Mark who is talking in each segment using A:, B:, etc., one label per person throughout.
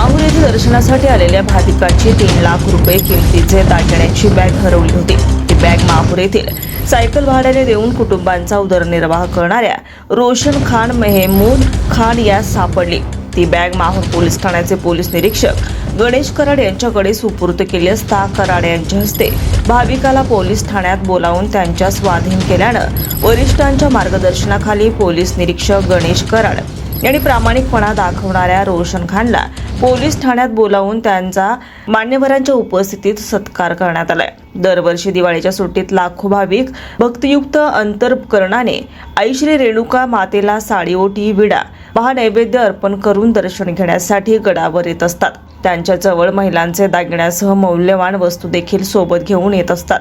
A: माहूर येथे दर्शनासाठी आलेल्या भाविकांची तीन लाख रुपये किमतीचे दागिन्यांची बॅग हरवली होती. ती बॅग माहूर येथील सायकल भाड्याने देऊन कुटुंबांचा उदरनिर्वाह करणाऱ्या रोशन खान मेहमूद खान यास सापडली. ती बॅग माहूर पोलीस ठाण्याचे पोलीस निरीक्षक गणेश कराड यांच्याकडे सुपूर्द केली असता कराड यांच्या हस्ते भाविकाला पोलीस ठाण्यात बोलावून त्यांच्या स्वाधीन केल्यानं वरिष्ठांच्या मार्गदर्शनाखाली पोलीस निरीक्षक गणेश कराड आणि प्रामाणिकपणा दाखवणाऱ्या रोशन खानला पोलीस ठाण्यात बोलावून त्यांचा मान्यवरांच्या उपस्थितीत सत्कार करण्यात आलाय. दरवर्षी दिवाळीच्या सुट्टीत लाखो भाविक भक्तियुक्त अंतरकरणाने आईश्री रेणुका मातेला साडी ओटी विडा महानैवेद्य अर्पण करून दर्शन घेण्यासाठी गडावर येत असतात. त्यांच्याजवळ महिलांचे दागिन्यासह मौल्यवान वस्तू देखील सोबत घेऊन येत असतात.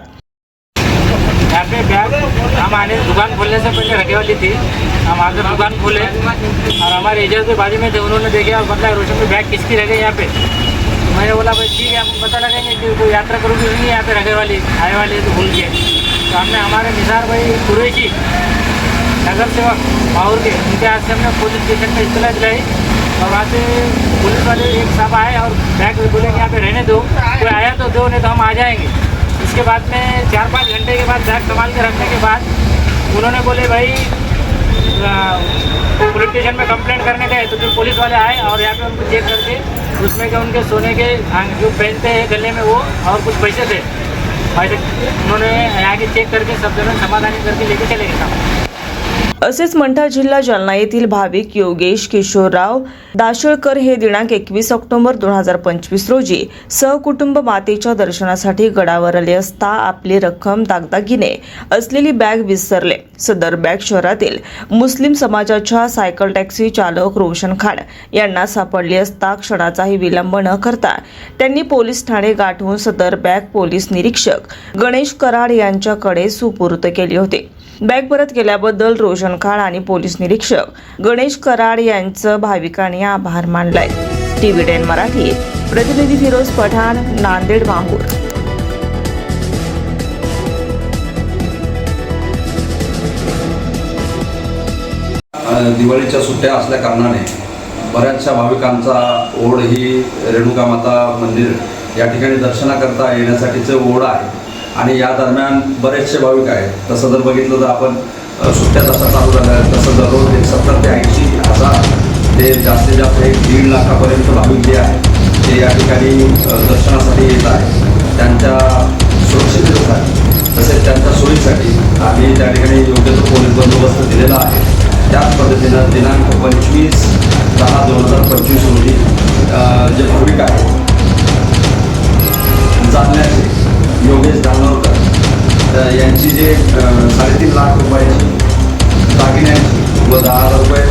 B: आने दुकान खोलने से पहले रखे वाली थी। हम आकर दुकान खोले। और हमारे एजेंट के बाजू में थे, उन्होंने देखे और मतलब रोशन में बैग किसकी रह गई यहाँ पे। तो मैंने बोला, भाई, ठीक है, आपको पता लगेंगे कि कोई यात्रा करूँगी नहीं, यहाँ पे रखे वाली, आए वाली तो भूल गए। तो हमने, हमारे निसार भाई कुरैशी, नगर सेवक माहौर के, उनके हाथ से हमने पुलिस स्टेशन में इतला दिलाई। और वहाँ से पुलिस वाले एक साहब आए और बैग बोले कि यहाँ पे रहने दो, कोई आया तो दो, नहीं तो हम आ जाएँगे। इसके बाद में चार पाँच घंटे के बाद बैग संभाल के रखने के बाद उन्होंने बोले भाई पुलिस स्टेशन में कंप्लेंट करने गए तो फिर पुलिस वाले आए और यहाँ पे उनको चेक करके उसमें के उनके सोने के जो पहनते हैं गले में वो और कुछ पैसे थे। पैसे उन्होंने यहाँ के चेक करके सब जगह समाधानी करके लेके चले गए
A: असेच मंठा जिल्हा जालना येथील भाविक योगेश किशोरराव दाशळकर हे दिनांक एकवीस ऑक्टोबर दोन हजार पंचवीस रोजी सहकुटुंब मातेच्या दर्शनासाठी गडावर आले असता आपली रक्कम दागदागिने असलेली बॅग विसरले. सदर बॅग शहरातील मुस्लिम समाजाच्या सायकल टॅक्सी चालक रोशन खान यांना सापडली असता क्षणाचाही विलंब न करता त्यांनी पोलीस ठाणे गाठून सदर बॅग पोलीस निरीक्षक गणेश कराड यांच्याकडे सुपूर्त केली होती. बॅग परत केल्याबद्दल रोशन खान आणि पोलीस निरीक्षक गणेश कराड यांचं भाविकांनी आभार मानलाय. टीव्ही टेन मराठी प्रतिनिधी फिरोज पठाण नांदेड माहूर
C: दिवाळीच्या सुट्ट्या असल्या कारणाने बऱ्याचशा भाविकांचा ओढ ही रेणुका माता मंदिर या ठिकाणी दर्शनाकरता येण्यासाठीचं ओढ आहे. आणि या दरम्यान बरेचसे भाविक आहेत. तसं जर बघितलं तर आपण सुट्ट्या जशा चालू झाल्या. तसं दररोज एक सत्तर ते ऐंशी हजार ते जास्तीत जास्त एक दीड लाखापर्यंत भाविक जे आहेत ते या ठिकाणी दर्शनासाठी येत आहेत. त्यांच्या सुरक्षिततेसाठी तसेच त्यांच्या सोयीसाठी आम्ही त्या ठिकाणी योग्य तो म्हणजे, जे साडेतीन लाख रुपयाची दागिन्यांची व दहा हजार रुपये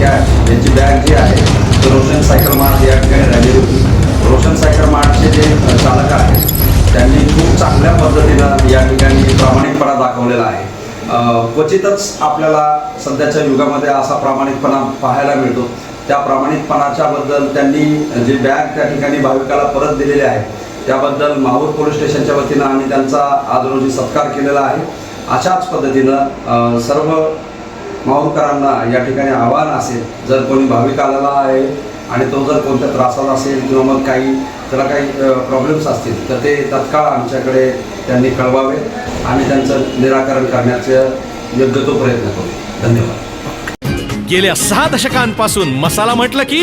C: कॅश यांची बॅग जी आहे तर रोशन सायकल मार्ट या ठिकाणी राहिली होती. रोशन सायकल मार्टचे जे चालक आहेत त्यांनी खूप चांगल्या पद्धतीनं या ठिकाणी प्रामाणिकपणा दाखवलेला आहे. क्वचितच आपल्याला सध्याच्या युगामध्ये असा प्रामाणिकपणा पाहायला मिळतो. त्या प्रामाणिकपणाच्याबद्दल त्यांनी जे बॅग त्या ठिकाणी भाविकाला परत दिलेले आहे त्याबद्दल माहूर पोलीस स्टेशनच्या वतीनं आम्ही त्यांचा आज रोजी सत्कार केलेला आहे. अशाच पद्धतीनं सर्व माहूरकरांना या ठिकाणी आव्हान असेल जर कोणी भाविक आलेला आहे आणि तो जर कोणत्या त्रासात असेल किंवा मग काही त्याला काही प्रॉब्लेम्स असतील तर ते तत्काळ आमच्याकडे त्यांनी कळवावे. आणि त्यांचं निराकरण करण्याचं योग्य तो प्रयत्न करू. धन्यवाद.
D: गेल्या सहा दशकांपासून मसाला म्हटलं की